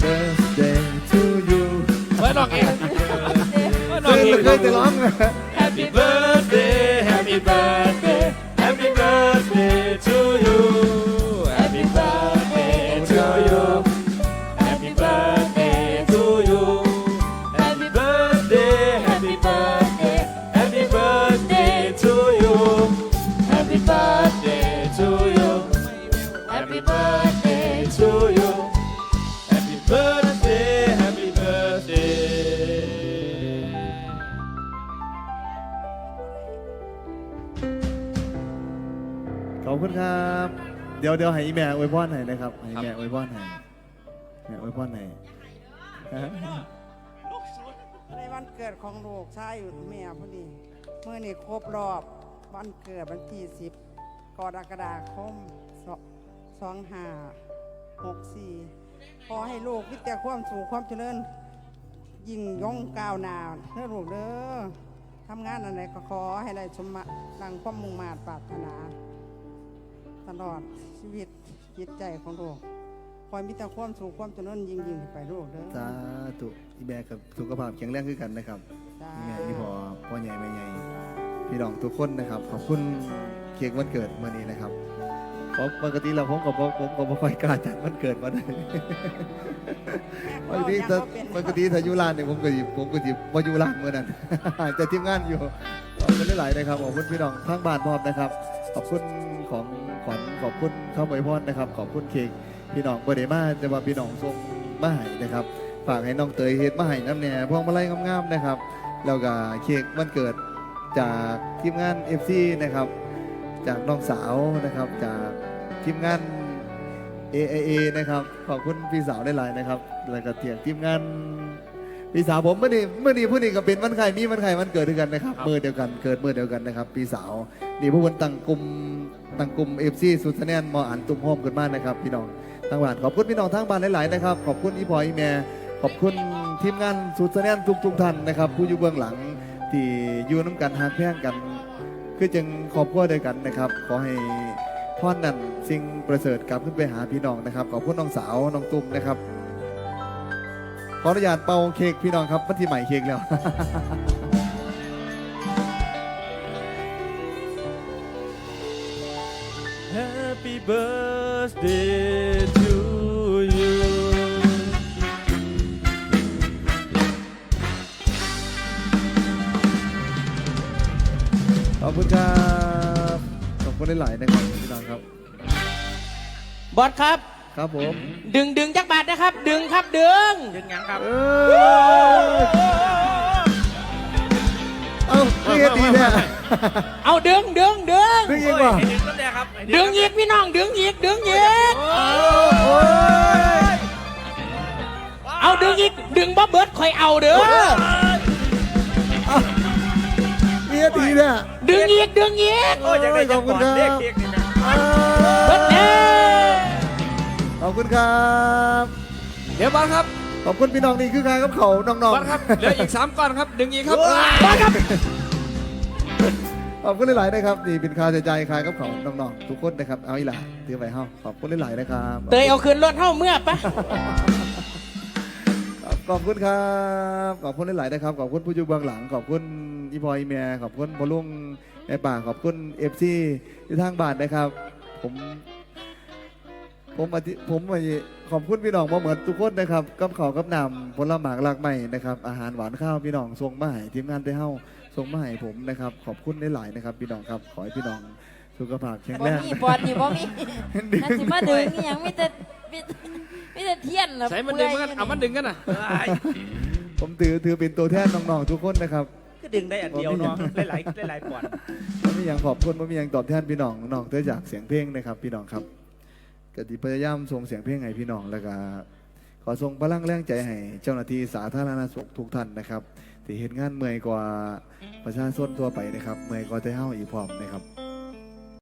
Birthday to you. Why not? Why not? Happy birthday. Birthday to you Happy birthday Happy birthday ขอบคุณครับ เดี๋ยวเดี๋ยวให้อีแม่อวยพรให้นะครับให้อีแม่อวยพรให้แม่อวยพรให้ในวันเกิดของลูกชายอยู่แม่พอดีเมื่อนี่ครบรอบวันเกิดวันที่สิบกรกฎาคม สองห้าหกสี่ขอให้ลูกพิจารความสูงความเจริญ ยิ่งย่องก้าวหน้าเด้อลูกเด้อทำงานอะไรก็ขอให้ได้สมมาดังความมุ่งมา่ปรารถนา ตลอดชีวิตจิตใจของลูกคอยมีแต่ความสูงความเจริญยิ่งยิ่งขึ้นไปลูกเด้อสาธุอีแม่กับสุขภาพแข็งแรงขึ้นกันนะครับจ้าอีแม่อีพอพ่อใหญ่แม่ใหญ่พี่น้องทุกคนนะครับ ขอบคุณเค้กวันเกิดมื่อนี้นะครับ เพราะปกติเราผมกับผมผมก็ไม่ค่อยกล้าจัดวันเกิดมาได้ปกติถ้าปกติถ้าอยู่ร้านเนี่ยผมก็หยิบผมก็หยิบมาอยู่ร้านเมื่อนั้นจะทีมงานอยู่ขอบคุณหลายๆนะครับขอบคุณพี่น้องทั้งบ้านพร้อมนะครับ ขอบคุณของขวัญขอบคุณข้าวหมวยพรนะครับ ขอบคุณเค้กพี่น้องบริมาแต่ว่าพี่น้องส่งมาให้นะครับฝากให้น้องเตยเฮ็ดมาให้น้ำแหน่พวงมาลัยงามๆนะครับแล้วก็เค้กวันเกิดจากทีมงาน FC นะครับจากน้องสาวนะครับจาก ทีมงาน AIA นะครับ ขอบคุณพี่สาวได้หลายๆนะครับ แล้วก็เถียงทีมงานพี่สาวผมเมื่อนี้เมื่อนี้ผู้นี้ก็เป็นวันไข่มีวันไข่วันเกิดด้วยกันนะครับมือเดียวกันเกิดมือเดียวกันนะครับ พี่สาวนี่ผู้คนตั้งกลุ่มตั้งกลุ่ม FC สุดแนนมออันตุ้มโฮมกันมากนะครับพี่น้องทางบ้านขอบคุณพี่น้องทางบ้านหลายๆนะครับขอบคุณอีพอยอีแม่ขอบคุณทีมงานสุดแนนทุกๆท่านนะครับ ผู้อยู่เบื้องหลังที่อยู่น้ำกันหากแพ่งกัน คือจึงครอบครัวเดียวกันนะครับ ขอให้ พรนั้นสิ่งประเสริฐกลับขึ้นไปหาพี่น้องนะครับขอบคุณน้องสาวน้องตุ้มนะครับขออนุญาตเป่าเค้กพี่น้องครับวันที่ใหม่เค้กแล้ว Happy birthday to you ขอบคุณครับ อบคุณหลายๆนะครับพี่น้องครับ บอสครับ ครับผม ดึงดึงจักบาทนะครับ ดึงครับดึง ดึงยังครับ เออเอ้าไม่เห็นดีเนี่ยเอาดึงดึงดึงดึงอีกว่าให้ดึงต้นแดงครับให้ดึงอีกพี่น้องดึงอีกดึงอีกโอ้ยเอาดึงอีกดึงบ่เบิดคอยเอาเด้อ เห็นดีเนี่ยดึงอีกดึงอีกโอ้ยอยากได้ขจัองบหคุณวะครับเด็กเค้กนี่นะเบิดเด้อขอบคุณครับ เดี๋ยวบอลครับขอบคุณพี่น้องนี่คือการกับเขาน้องบอลครับเหลืออีกสามก้อนครับ ดึงอีกครับบอสครับๆขอบคุณหลายๆนะครับนี่เป็นค่าใช้จ่ายค่ากับเขาน้องๆทุกคนนะครับเอาอีหล่ะถือไปเฮาขอบคุณหลายๆนะครับ เตยเอาคืนรถเท่าเมื่อปะ ขอบคุณครับ ขอบคุณหลายๆนะครับ ขอบคุณผู้อยู่เบื้องหลัง ขอบคุณอีพอยอีเมียขอบคุณพอลุงแม่ป่าขอบคุณเอฟซีที่ทางบ้านนะครับ ผม ผมอธิผมอธิขอบคุณพี่น้องมาเหมือนทุกคนนะครับกับข้าวกับน้ำผลหมากหลากใหม่นะครับอาหารหวานข้าวพี่น้องส่งมาให้ทีมงานได้เฮ้าส่งมาให้ผมนะครับ ขอบคุณหลายๆนะครับพี่น้องครับขอให้พี่น้องสุขภาพแข็งบ่แรงมีบอดนี่บ่มีน่าสิมาดึงอหยังมีแต่ มีแต่มีแต่เทียนล่ะใส่มันดึงปื่มันยเอามันดึงกันนะผมถือถือเป็นตัวแทนน้องๆทุกคนนะครับก็ดึงได้อันเดียวเนาะหลายๆหลายๆปอนด์ผมมีอย่างขอบคุณผมมีอย่างตอบแทนพี่น้องน้องเตอจากเสียงเพลงนะครับ พี่น้องครับกติพยายามส่งเสียงเพลงให้พี่น้องแล้วก็ขอส่งพลังแรงใจให้เจ้าหน้าที่สาธารณสุขทุกท่านนะครับที่เห็นงานเมื่อยกว่าประชาชนทั่วไปนะครับ เมื่อยกว่าแต่เฮาอีกพร้อมนะครับ